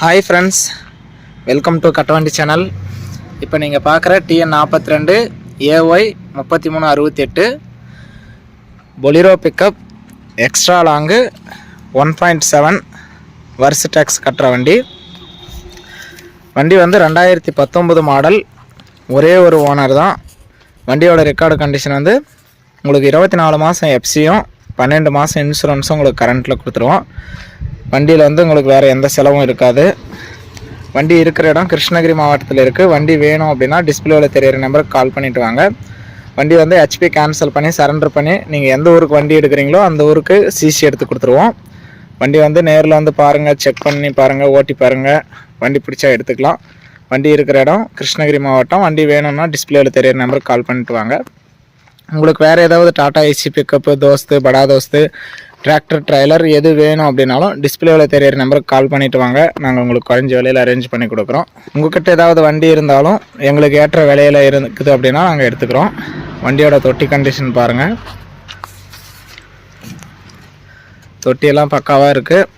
Hi friends welcome to Kattavandi channel இப்போ நீங்கள் பார்க்குற டிஎன் நாற்பத்தி ரெண்டு ஏஒய் முப்பத்தி மூணு அறுபத்தி எட்டு Bolero pickup extra long one point seven வருஷ டேக்ஸ் கட்டுற வண்டி. வண்டி வந்து ரெண்டாயிரத்தி பத்தொம்பது மாடல் ஒரே ஒரு ஓனர் தான். வண்டியோட ரெக்கார்டு கண்டிஷன் வந்து உங்களுக்கு இருபத்தி நாலு மாதம் எஃப்சியும் பன்னெண்டு மாதம் இன்சூரன்ஸும் உங்களுக்கு கரண்ட்டில் கொடுத்துருவோம். வண்டியில் வந்து உங்களுக்கு வேறு எந்த செலவும் இருக்காது. வண்டி இருக்கிற இடம் கிருஷ்ணகிரி மாவட்டத்தில் இருக்குது வண்டி வேணும் அப்படின்னா டிஸ்பிளேவில் தெரியிற நம்பருக்கு கால் பண்ணிவிட்டு வாங்க. வண்டி வந்து ஹெச்பி கேன்சல் பண்ணி சரண்டர் பண்ணி நீங்கள் எந்த ஊருக்கு வண்டி எடுக்கிறீங்களோ அந்த ஊருக்கு சிசி எடுத்து கொடுத்துருவோம். வண்டி வந்து நேரில் வந்து பாருங்கள் செக் பண்ணி பாருங்கள் ஓட்டி பாருங்கள் வண்டி பிடிச்சா எடுத்துக்கலாம். வண்டி இருக்கிற இடம் கிருஷ்ணகிரி மாவட்டம். வண்டி வேணும்னா டிஸ்பிளேவில் தெரியிற நம்பருக்கு கால் பண்ணிட்டு வாங்க. உங்களுக்கு வேறு ஏதாவது டாடா ஏசி பிக்கப்பு தோஸ்து படா தோஸ்து டிராக்டர் ட்ரைலர் எது வேணும் அப்படின்னாலும் டிஸ்பிளேவில் தெரியிற நம்பருக்கு கால் பண்ணிட்டு வாங்க. நாங்கள் உங்களுக்கு குறைஞ்ச விலையில் அரேஞ்ச் பண்ணி கொடுக்குறோம். உங்ககிட்ட ஏதாவது வண்டி இருந்தாலும் எங்களுக்கு ஏற்ற விலையில் இருக்குது அப்படின்னா நாங்கள் எடுத்துக்கிறோம். வண்டியோட தொட்டி கண்டிஷன் பாருங்கள் தொட்டியெல்லாம் பக்காவாக இருக்குது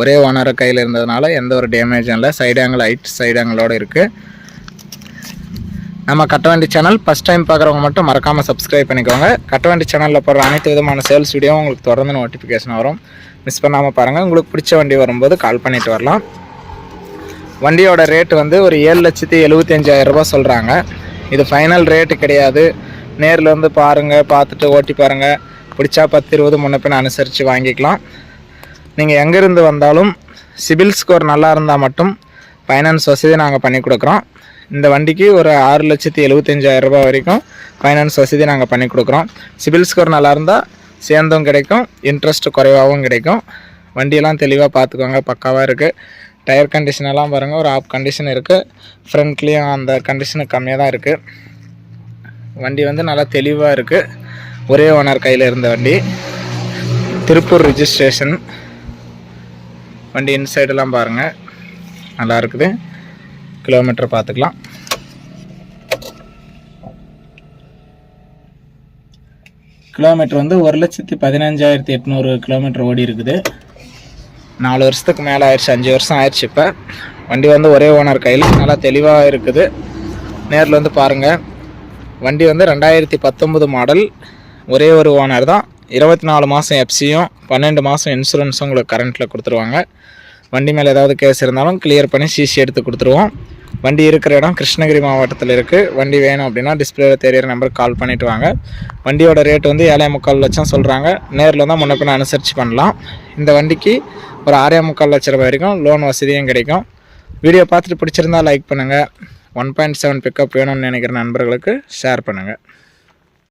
ஒரே ஓனரை கையில் இருந்ததுனால எந்த ஒரு டேமேஜும் இல்லை. சைடு ஆங்கிள் ஹைட் சைடு ஆங்கிளோடு இருக்குது நம்ம கட்டவண்டி சேனல் ஃபஸ்ட் டைம் பார்க்குறவங்க மட்டும் மறக்காமல் சப்ஸ்கிரைப் பண்ணிக்கோங்க. கட்டவண்டி சேனலில் போடுற அனைத்து விதமான சேல்ஸ் வீடியோ உங்களுக்கு தொடர்ந்து நோட்டிஃபிகேஷன் வரும். மிஸ் பண்ணாமல் பாருங்கள் உங்களுக்கு பிடிச்ச வண்டி வரும்போது கால் பண்ணிட்டு வரலாம். வண்டியோட ரேட்டு வந்து ஒரு ஏழு லட்சத்தி எழுபத்தஞ்சாயிரம் சொல்கிறாங்க இது ஃபைனல் ரேட்டு கிடையாது. நேரில் வந்து பாருங்கள் பார்த்துட்டு ஓட்டி பாருங்கள் பிடிச்சா பத்து இருபது முன்னப்பின் அனுசரித்து வாங்கிக்கலாம். நீங்கள் எங்கேருந்து வந்தாலும் சிபில் ஸ்கோர் நல்லா இருந்தால் மட்டும் ஃபைனான்ஸ் வசதி நாங்கள் பண்ணி கொடுக்குறோம். இந்த வண்டிக்கு ஒரு ஆறு லட்சத்தி எழுபத்தஞ்சாயிரம் ரூபாய் வரைக்கும் ஃபைனான்ஸ் வசதி நாங்கள் பண்ணி கொடுக்குறோம். சிபில் ஸ்கோர் நல்லா இருந்தால் சேர்ந்தும் கிடைக்கும் இன்ட்ரெஸ்ட் குறைவாகவும் கிடைக்கும். வண்டியெல்லாம் தெளிவாக பார்த்துக்கோங்க பக்காவாக இருக்குது டயர் கண்டிஷன் எல்லாம் பாருங்கள் ஒரு ஆப் கண்டிஷன் இருக்குது ஃப்ரண்ட்லேயும் அந்த கண்டிஷனு கம்மியாக தான் இருக்குது வண்டி வந்து நல்லா தெளிவாக இருக்குது ஒரே ஓனர் கையில் இருந்த வண்டி. திருப்பூர் ரிஜிஸ்ட்ரேஷன் வண்டி இன்சைடெல்லாம் பாருங்கள் நல்லா இருக்குது. கிலோமீட்டர் பார்த்துக்கலாம். கிலோமீட்டர் வந்து ஒரு லட்சத்தி பதினஞ்சாயிரத்தி எட்நூறு கிலோமீட்டர் ஓடி இருக்குது. நாலு வருஷத்துக்கு மேலே ஆயிடுச்சு அஞ்சு வருஷம் ஆயிடுச்சு இப்போ. வண்டி வந்து ஒரே ஓனர் கையில் நல்லா தெளிவாக இருக்குது. நேரில் வந்து பாருங்கள் வண்டி வந்து ரெண்டாயிரத்தி பத்தொம்பது மாடல். ஒரே ஒரு ஓனர் தான். இருபத்தி நாலு மாதம் எஃப்சியும் பன்னெண்டு மாதம் இன்சூரன்ஸும் உங்களுக்கு கரண்ட்டில் கொடுத்துருவாங்க. வண்டி மேலே ஏதாவது கேஸ் இருந்தாலும் கிளியர் பண்ணி சிசி எடுத்து கொடுத்துருவோம். வண்டி இருக்கிற இடம் கிருஷ்ணகிரி மாவட்டத்தில் இருக்குது வண்டி வேணும் அப்படின்னா டிஸ்பிளேல தெரியிற நம்பருக்கு கால் பண்ணிவிட்டு வாங்க. வண்டியோட ரேட் வந்து ஏழே முக்கால் லட்சம் சொல்கிறாங்க நேரில் தான் முன்ன பின்ன அனுசரித்து பண்ணலாம். இந்த வண்டிக்கு ஒரு ஆறே முக்கால் லட்ச ரூபாய் வரைக்கும் லோன் வசதியும் கிடைக்கும். வீடியோ பார்த்துட்டு பிடிச்சிருந்தா லைக் பண்ணுங்கள் ஒன் பாயிண்ட் செவன் பிக்கப் வேணும்னு நினைக்கிற நண்பர்களுக்கு ஷேர் பண்ணுங்கள்